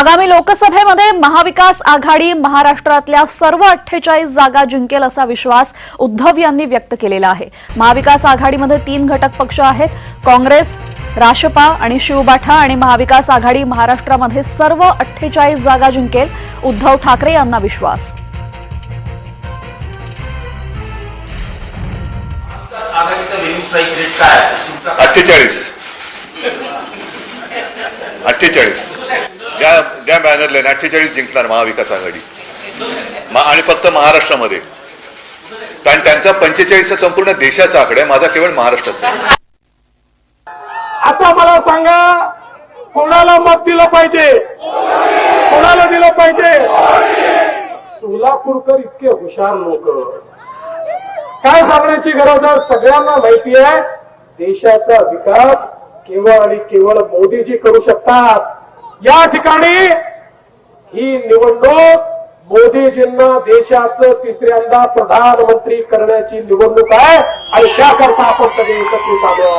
आगामी लोकसभेमध्ये महाविकास आघाडी महाराष्ट्रातल्या सर्व अठ्ठेचाळीस जागा जिंकेल असा विश्वास उद्धव यांनी व्यक्त केलेला आहे. महाविकास आघाडीमध्ये तीन घटक पक्ष आहेत. काँग्रेस राशपा आणि शिवबाठा आणि महाविकास आघाडी महाराष्ट्रामध्ये सर्व अठ्ठेचाळीस जागा जिंकेल उद्धव ठाकरे यांना विश्वास. अठ्ठेचाळीस. अठ्ठेचाळीस. द्या द्या बॅनरला अठ्ठेचाळीस जिंकणार महाविकास आघाडी. आणि फक्त महाराष्ट्रामध्ये. कारण त्यांचा पंचेचाळीसचा संपूर्ण देशाचा आकडा आहे माझा केवळ महाराष्ट्राचा आता मला सांगा कोणाला मत दिलं पाहिजे? कोणाला दिलं पाहिजे? सोलापूरकर इतके हुशार लोक. काय सांगण्याची गरज आहे? सगळ्यांना माहिती आहे देशाचा विकास केवळ आणि केवळ मोदीजी करू शकतात. या ठिकाणी ही निवडणूक मोदीजींना देशाचं तिसऱ्यांदा प्रधानमंत्री करण्याची निवडणूक आहे आणि त्याकरता आपण सगळे एकत्रित आलो